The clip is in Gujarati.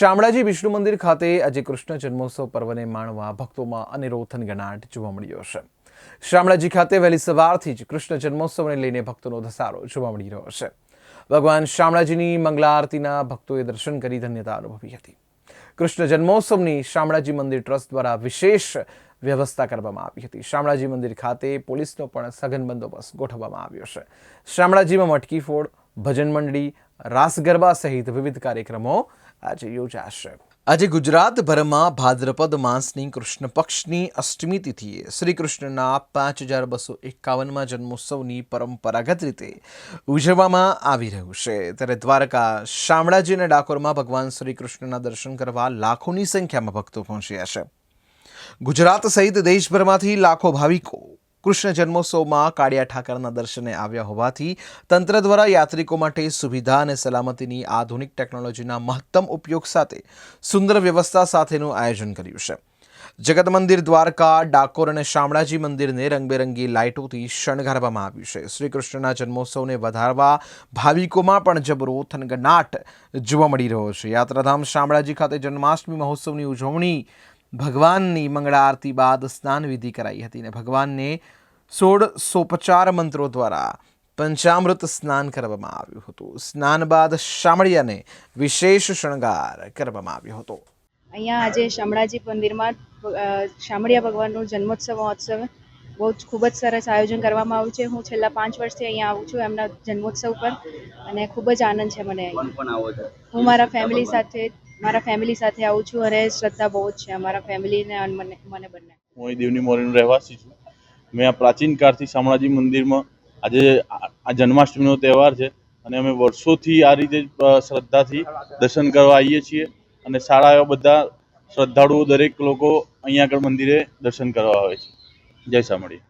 શામળાજી વિષ્ણુ મંદિર ખાતે આજે કૃષ્ણ જન્મોત્સવ પર્વને માણવા ભક્તોમાં અનેરો ગણાટ જોવા મળ્યો છે. શામળાજી ખાતે વહેલી સવારથી જ કૃષ્ણ જન્મોત્સવને લઈને ભક્તોનો ધસારો જોવા મળી રહ્યો છે. ભગવાન શામળાજીની મંગલા આરતીના ભક્તોએ દર્શન કરી ધન્યતા અનુભવી હતી. કૃષ્ણ જન્મોત્સવની શામળાજી મંદિર ટ્રસ્ટ દ્વારા વિશેષ વ્યવસ્થા કરવામાં આવી હતી. શામળાજી મંદિર ખાતે પોલીસનો પણ સઘન બંદોબસ્ત ગોઠવવામાં આવ્યો છે. શામળાજીમાં મટકી ફોડ, ભજન મંડળી રાસ ગરબા સહિત વિવિધ કાર્યક્રમો આજે યોજાશે. આજે ગુજરાતભરમાં ભાદ્રપદ માસની કૃષ્ણ પક્ષની અષ્ટમી તિથિએ શ્રી કૃષ્ણના પાંચ હજાર બસો એકાવનમાં જન્મોત્સવની પરંપરાગત રીતે ઉજવવામાં આવી રહ્યું છે. ત્યારે દ્વારકા, શામળાજી અને ડાકોરમાં ભગવાન શ્રી કૃષ્ણના દર્શન કરવા લાખોની સંખ્યામાં ભક્તો પહોંચ્યા છે. ગુજરાત સહિત દેશભરમાંથી લાખો ભાવિકો કૃષ્ણ જન્મોત્સવમાં કાળિયા ઠાકરના દર્શને આવ્યા હોવાથી તંત્ર દ્વારા યાત્રિકો માટે સુવિધા અને સલામતીની આધુનિક ટેકનોલોજીના મહત્તમ ઉપયોગ સાથે સુંદર વ્યવસ્થા સાથેનું આયોજન કર્યું છે. જગત મંદિર દ્વારકા, ડાકોર અને શામળાજી મંદિરને રંગબેરંગી લાઇટોથી શણગારવામાં આવ્યું છે. શ્રી કૃષ્ણના જન્મોત્સવને વધારવા ભાવિકોમાં પણ જબરો થનગનાટ જોવા મળી રહ્યો છે. યાત્રાધામ શામળાજી ખાતે જન્માષ્ટમી મહોત્સવની ઉજવણી ભગવાનની મંગળા આરતી બાદ સ્નાન વિધિ કરાઈ હતી અને ભગવાનને સોળ સોપચાર મંત્રો દ્વારા પંચામૃત સ્નાન કરવામાં આવ્યું હતું. સ્નાન બાદ શામળિયાને વિશેષ શણગાર કરવામાં આવ્યો હતો. અહીંયા આજે શામળાજી મંદિરમાં શામળિયા ભગવાનનો જન્મોત્સવ મહોત્સવ બહુ જ ખૂબ જ સરસ આયોજન કરવામાં આવ્યું છે. હું છેલ્લા પાંચ વર્ષથી અહીંયા આવું છું એમના જન્મોત્સવ પર અને ખૂબ જ આનંદ છે મને અહીં પણ આવો છો? હું મારા ફેમિલી સાથે મારા ફેમિલી સાથે આવું છું અને શ્રદ્ધા બહુ જ છે અમારા ફેમિલીને અને મને મને બંને. હું અહીં દેવની મોરીનો રહેવાસી છું. મેં આ પ્રાચીન કાળથી શામળાજી મંદિરમાં આજે આ આ જન્માષ્ટમીનો તહેવાર છે અને અમે વર્ષોથી આ રીતે શ્રદ્ધાથી દર્શન કરવા આવીએ છીએ અને સારા એવા બધા શ્રદ્ધાળુઓ દરેક લોકો અહીંયા આગળ મંદિરે દર્શન કરવા આવે છે. જય શામળી.